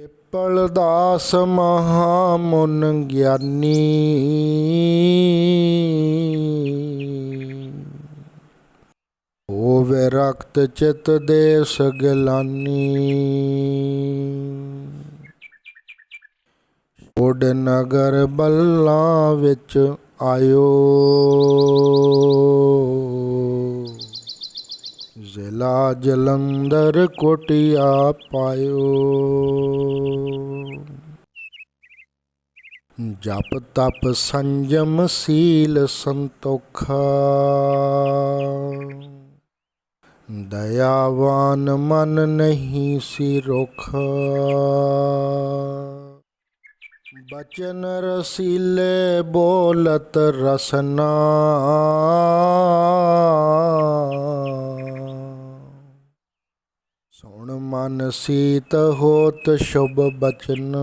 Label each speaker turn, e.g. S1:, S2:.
S1: ਪਿੱਪਲ ਦਾਸ ਮਹਾ ਮੁਨ ਗਿਆਨੀ। ਹੋਵੇ ਰਖਤ ਚਿਤ ਦੇਸ ਗਲਾਨੀ। ਉਡ ਨਗਰ ਬੱਲਾ ਵਿੱਚ ਆਇਓ। ਜ਼ਿਲ੍ਹਾ ਜਲੰਧਰ ਕੋਟਿਆ ਪਾਇਓ। ਜਪ ਤਪ ਸੰਜਮ ਸੀਲ ਸੰਤੋਖ। ਦਇਆਵਾਨ ਮਨ ਨਹੀਂ ਸੀ ਰੋਖਾ। ਬਚਨ ਰਸੀਲੇ ਬੋਲਤ ਰਸਨਾ। ਸੁਣ ਮਨ ਸੀਤ ਹੋਤ ਸ਼ੁਭ ਬਚਨ।